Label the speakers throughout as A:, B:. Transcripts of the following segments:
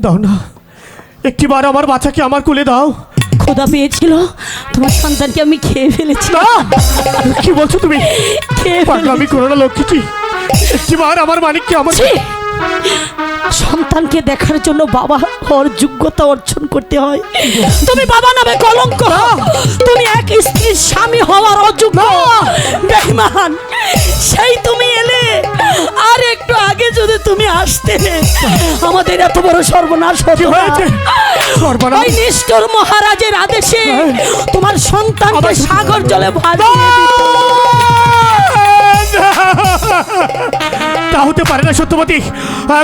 A: দাও না। একটিবার আমার বাচ্চাকে আমার কোলে দাও।
B: খোদা পেয়েছিল তোমার সন্তানকে আমি খেয়ে ফেলেছি।
A: না কি বলছো তুমি?
B: খেয়ে
A: পাগলামি করো না লক্ষ্মীটি একটিবার আমার মানিককে আমার!
B: সন্তানকে দেখার জন্য বাবা হওয়ার যোগ্যতা অর্জন করতে হয়। তুমি বাবা নামে কলঙ্ক। তুমি এক স্ত্রীর স্বামী হওয়ার অযোগ্য। বেঈমান সেই তুমি এলে। আর একটু আগে যদি তুমি আসতে আমাদের এত বড় সর্বনাশ হতে।
A: হয়েছে সর্বনাশ
B: নিষ্ঠুর মহারাজের আদেশে তোমার সন্তানকে সাগর জলে ভাসিয়ে দিত।
A: তা হতে পারে না সত্যবতী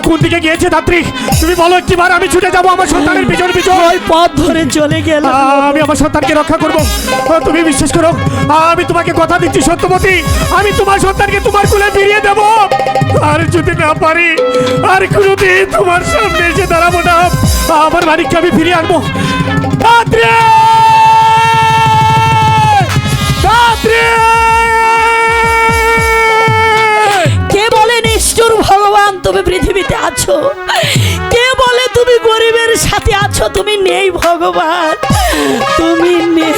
A: কোন দিকে গিয়েছে দাত্রী তুমি বলো একটিবার আমি ছুটে যাব আমার সন্তানের পিছন পিছন।
B: ওই পথ ধরে চলে গেল।
A: আমি আমার সন্তানকে রক্ষা করব। তুমি বিশ্বাস করো আমি তোমাকে কথা দিচ্ছি সত্যবতী আমি তোমার সন্তানকে তোমার কুলে ফিরিয়ে দেব। আর যদি না পারি আর কোনোদিন তোমার সামনে এসে দাঁড়াবো না। আমার মানিককে আমি ফিরিয়ে আনব। দাত্রী! দাত্রী!
B: নিষ্ঠুর ভগবান তুমি পৃথিবীতে আছো। কে বলে তুমি গরিবের সাথে আছো? তুমি নেই ভগবান। তুমি নেই।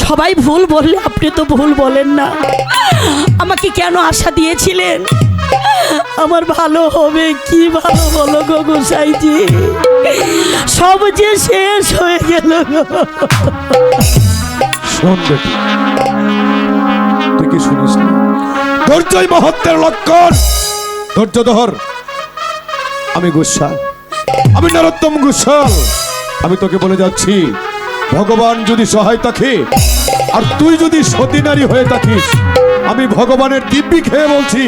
B: সবাই ভুল বললে, আপনি তো ভুল বলেন না। আমাকে কেন আশা দিয়েছিলেন? আমার ভালো হবে, কি ভালো বলো গো গোসাইজি? সব যে শেষ হয়ে গেল গো।
C: শোন বেটি তুই কি শুনিস ধৈর্যই মহত্বের লক্ষণ। ধৈর্য ধর। আমি গুসাল। আমি নরোত্তম গুসাল। আমি তোকে বলে যাচ্ছি ভগবান যদি সহায় থাকে আর তুই যদি সতী নারী হয়ে থাকিস আমি ভগবানের দিব্যি খেয়ে বলছি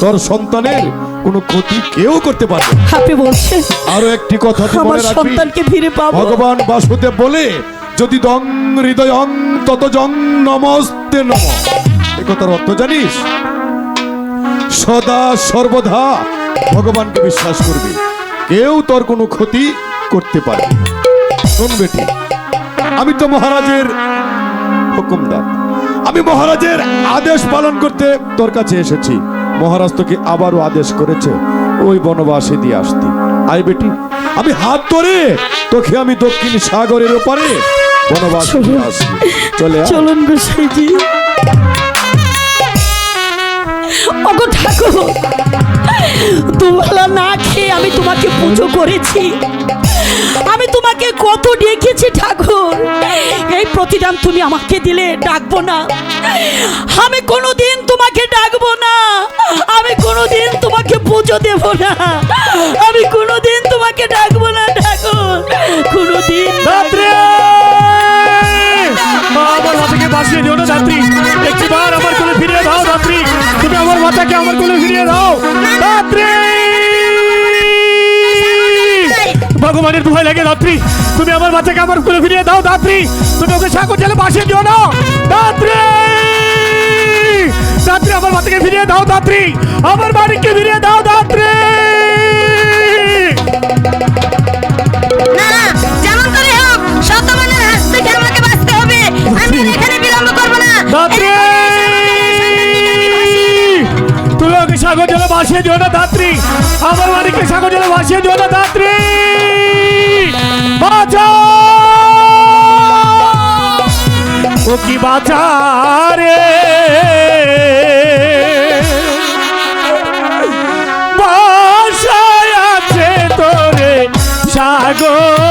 C: তোর সন্তানের কোনো ক্ষতি কেউ করতে পারবে
B: আপনি বলছেন
C: আরও একটি কথা তুই
B: আমার সন্তানকে ফিরে পাবো।
C: ভগবান বাসুদেব বলে যদি দং হৃদয় তত জং নমস্তে নম। এ কথার অর্থ জানিস? সদা সর্বদা ভগবানকে বিশ্বাস করবি। কেউ তোর কোনো ক্ষতি করতে পারবে না। শোন বেটি, আমি তো মহারাজের হুকুমদার। আমি মহারাজের আদেশ পালন করতে তোর কাছে এসেছি। মহারাজ তোকে আবারও আদেশ করেছে, ওই বনবাসে দিয়ে আসতে। আয় বেটি, আমি হাত ধরে তোকে আমি দক্ষিণ সাগরের ওপারে বনবাসে চলে
B: চলুন গোসাইজি। ওগো ঠাকুর দুবেলা না খেয়ে আমি তোমাকে পুজো করেছি। আমি তোমাকে কত ডেকেছি ঠাকুর। এই প্রতিদান তুমি আমাকে দিলে ডাকবো না। আমি কোনোদিন তোমাকে ডাকবো না। আমি কোনোদিন তোমাকে পুজো দেব না। আমি কোনোদিন তোমাকে ডাকবো না ঠাকুর।
A: দাত্রী তুমি আমার মাথাকে আমার কোলে ফিরিয়ে দাও। রাত্রি! ভগবানের দুহাই লাগে রাত্রি। তুমি আমার বাচ্চাকে আমার কোলে ফিরিয়ে দাও, রাত্রি। তুমি ওকে সাগর জেলে বাসে দিও না। রাত্রি! রাত্রি, আমার বাচ্চাকে ফিরিয়ে দাও, রাত্রি। আমার বাড়িকে ফিরিয়ে দাও দাত্রী সাগর জলে ভাসিয়ে দিও না দাত্রী আমার বাড়িকে সাগর জলে ভাসিয়ে দিও না দাত্রী বাঁচাও! ও কি বাঁচা রে? বাসায় আছে তোরে সাগর।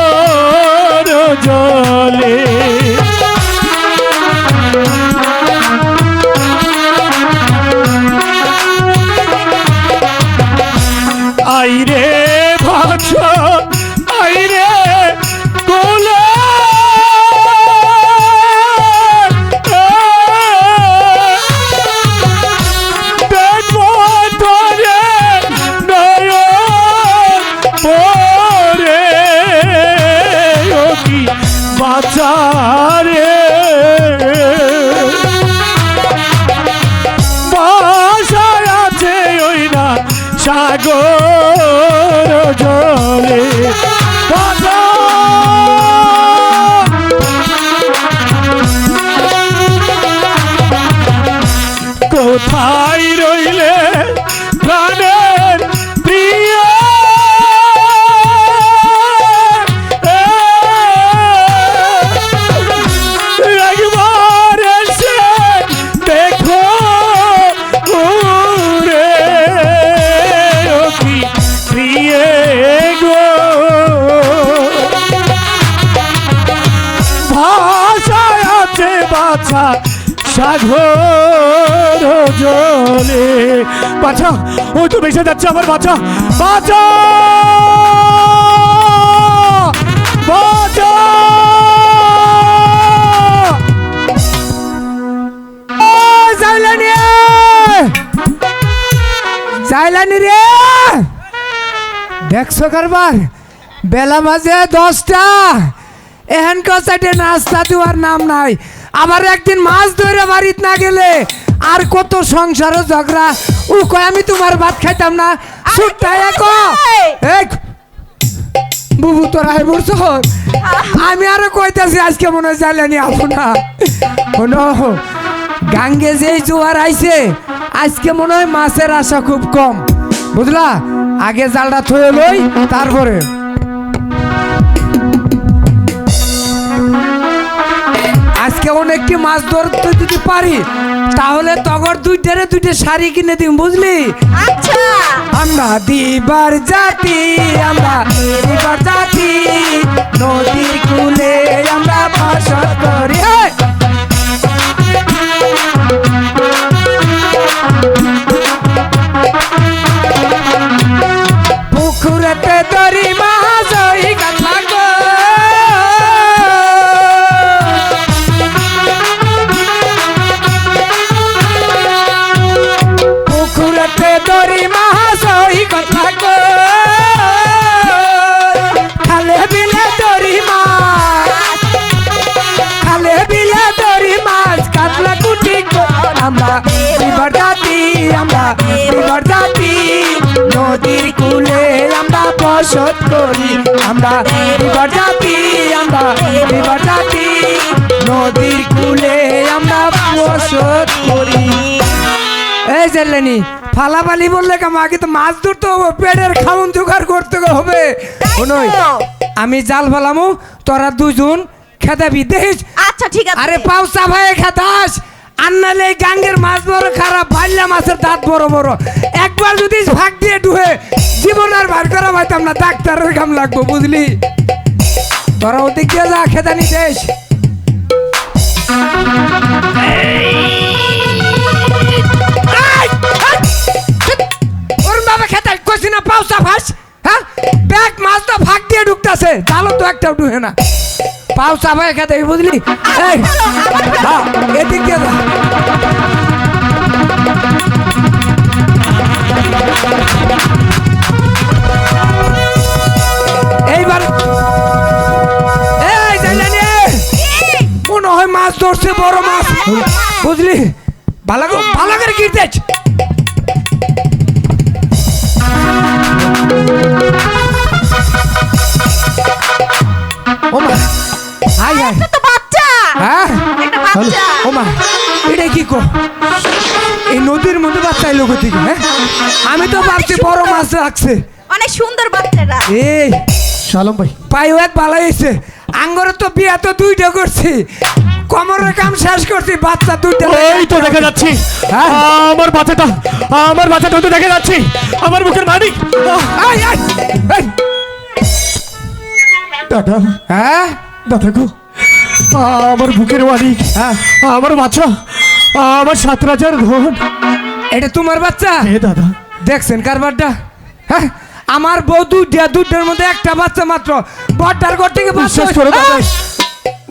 A: আছে বাছা সাগর জলে। বাছা ওই তো ভেসে যাচ্ছে আমার বাচ্চা বাচ্চা
D: দেখছ কারবার? বেলা বাজে দশটা। এখানকার সাইডে নাস্তা দেওয়ার নাম নাই। আবার একদিন মাছ ধরে বাড়িত না গেলে আর কত সংসার ঝগড়া। ও কয় আমি তোমার ভাত খাইতাম না। বুবু তোরা বলছো? আমি আরও কইতাছি আজকে মনে হয় জ্বালানি আপু না। গাঙ্গে যেই জোয়ার আইছে আজকে মনে হয় মাছের আশা খুব কম। বুঝলা? আগে জালটা থয়ে লই তারপরে। মাছ ধরতে যদি পারি তাহলে তগর দুইটারে দুইটা শাড়ি কিনে দিম বুঝলি?
E: আচ্ছা।
D: আমরা দিবার জাতি আমরা দিবার জাতি। নদীর কুলে আমরা বসত করি! পুকুরেতে দরি জাতি নদীর কুলে আমরা বসত করি। আমরা জাতি আমরা জাতি নদীর কুলে আমরা বসত করি। এই জেলেনি ফালাফালি বললে আগে তো মাছ ধরতে হবে পেটের খাউন জোগাড় করতে হবে। আমি জাল ফেলামু তোরা দুজন খেদাবি দেখিস
E: আচ্ছা ঠিক আছে।
D: আরে পাও চাভাই খাতাস আন্নালে গাঙ্গের মাছ বড় খারাপ, ভাল্লা মাছের দাঁত বড় বড়। একবার যদি ভাগ দিয়ে ডুহে, জীবন আর ভার করা পাইতাম না ডাক্তারের কাম লাগবো, বুঝলি? তোরা ওদিক দিয়ে যা, খেদানি দেশ। পাউসা ফাঁস হ্যাঁ? ব্যাগ মাছ তো ফাঁক দিয়ে ঢুকতেছে তাহলে তো একটাও ঢুকে না। পাউসা ভাই, খেতে বুঝলি? এদিক দিয়ে। এইবার মনে হয় মাছ ধরছে, বড় মাছ। বুঝলি? ভালো ভালো করে হ্যাঁ?
E: বাচ্চা।
D: ওমা এটা কি কো? এই নদীর মধ্যে বাচ্চা এলো কোথেকে হ্যাঁ? আমি তো ভাবছি বড় মাছ রাখছে।
E: অনেক সুন্দর বাচ্চাটা।
D: এই
A: শালম ভাই
D: পাইও এক ভালো হয়েছে আঙ্গরে তো বিয়া তো দুইটা করছি। কমরের কাম শেষ করছি বাচ্চা দুইটা
A: এই তো দেখা যাচ্ছে।
D: হ্যাঁ?
A: আমার বাচ্চাটা আমার বাচ্চাটা তো দেখা যাচ্ছে। আমার
D: এই, এই, এই।
A: দাদা
D: হ্যাঁ?
A: দাদা গো আমার বুকের মালিক।
D: হ্যাঁ
A: আমার বাচ্চা আমার সাত রাজার ধন।
D: এটা তোমার বাচ্চা?
A: হে দাদা।
D: দেখছেন কারবারটা? হ্যাঁ আমার বউ দুইটা দুইটার মধ্যে একটা বাচ্চা মাত্র। বড়টার ঘর থেকে বাচ্চা
A: বিশ্বাস করো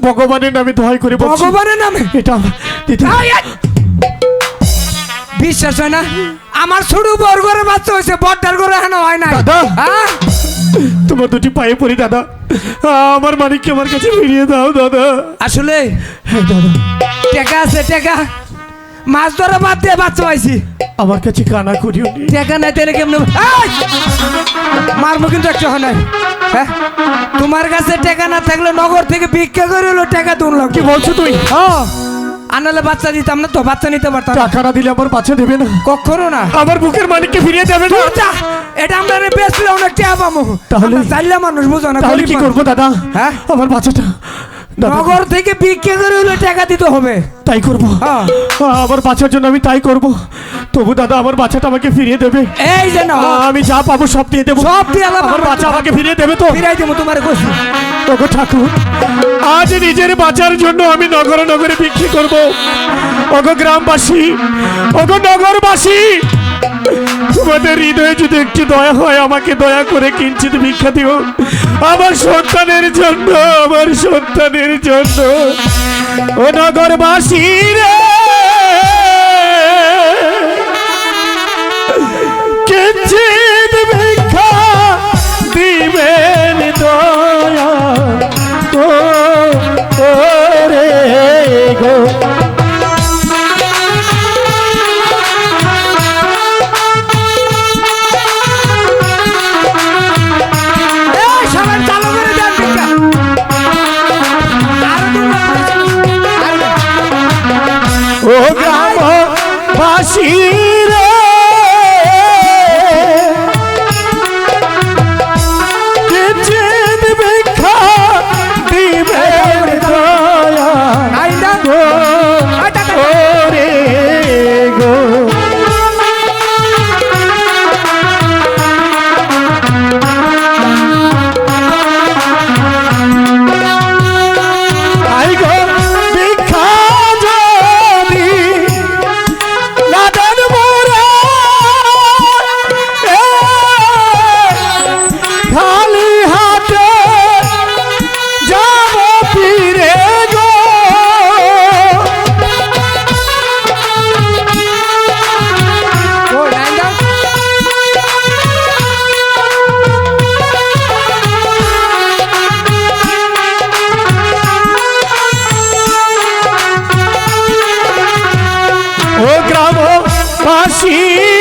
A: ভগবানের নামে দোহাই করে
D: ভগবানের নামে?
A: এটা।
D: বিশ্বাস হয় না? আমার ছোট বড় ঘরে বাচ্চা হয়েছে বড়টার ঘরে এখনও হয় না
A: দাদা।
D: হ্যাঁ
A: তোমার দুটি পায়ে পড়ি দাদা। আমার মালিক আমার কাছে ফিরিয়ে দাও দাদা।
D: আসলে?
A: হ্যাঁ দাদা।
D: টেকা আছে টেকা। মাছ ধরা বাদ দিয়ে বাচ্চা পাইছি।
A: আমার কাছে কানা করিও।
D: টেকা নাই তাহলে কেমন! মারবো কিন্তু একটা হয় নাই। হ্যাঁ? তোমার কাছে টেকা না থাকলে নগর থেকে ভিক্ষা করে হলো টেকা তুললাম
A: কি বলছো তুই?
D: হ্যাঁ। আনালে বাচ্চা দিতাম না তো বাচ্চা নিতে পারতাম না।
A: টাকা না দিলে আমার বাচ্চা দেবে না
D: কখনো না
A: আমার বুকের মালিককে ফিরিয়ে দেবে না
D: যা, এটা আমরা বেশলে অনেক একটা পাবো
A: তাহলে?
D: আমরা চাইলে মানুষ বুঝো না
A: তাহলে
D: গরিব
A: কি
D: মানুষ।
A: করব দাদা
D: হ্যাঁ?
A: আমার বাচ্চাটা
D: নগর থেকে বিক্রি করে হলে টাকা দিতে হবে।
A: তাই করব।
D: হ্যাঁ।
A: আমার বাচ্চার জন্য আমি তাই করব। তবু দাদা আমার বাচ্চাটা আমাকে ফিরিয়ে দেবে।
D: এই যে না।
A: আমি যা পাবো সব দিয়ে দেবো।
D: সব দিয়ে
A: আমার বাচ্চা আমাকে ফিরিয়ে দেবে তো?
D: ফিরাই দেবো তোমার কষি
A: ওগো ঠাকুর আজ নিজের বাঁচার জন্য আমি নগরে নগরে বিক্রি করব। ওগো গ্রামবাসী ওগো নগরবাসী। তোমাদের হৃদয়ে যদি একটু দয়া হয়, আমাকে দয়া করে কিঞ্চিত ভিক্ষা দিও। আমার সন্তানের জন্য, আমার সন্তানের জন্য। ও নগরবাসী রে! গ্রামবাসী
D: ও
A: ফাঁসি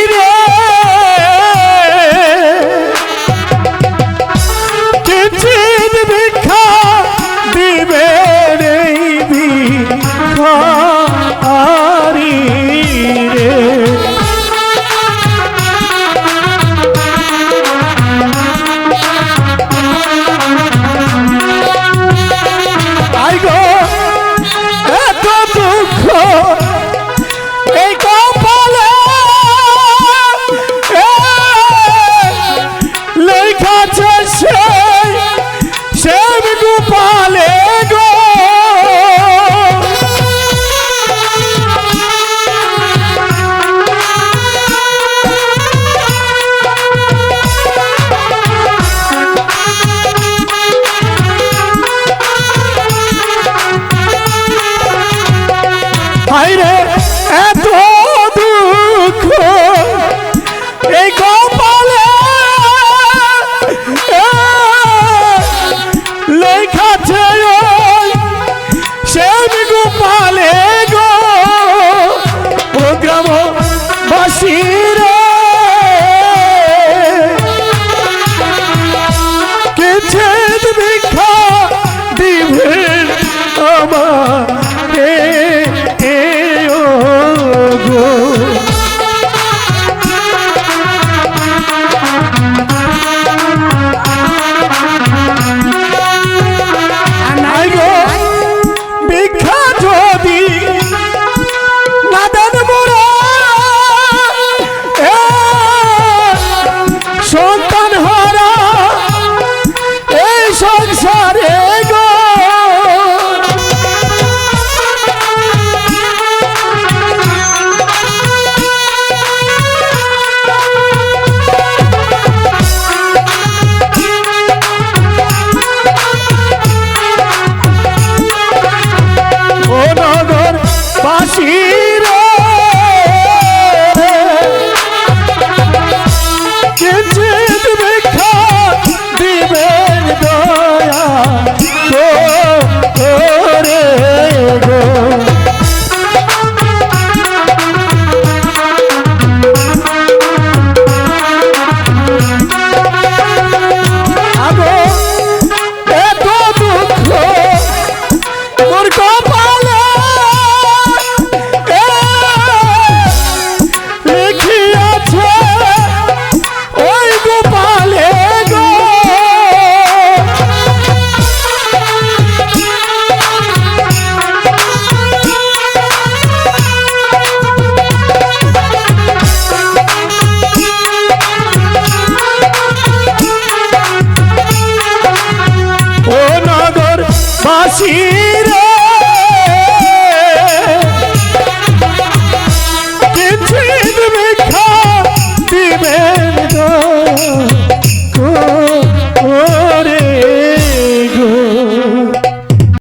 A: eh.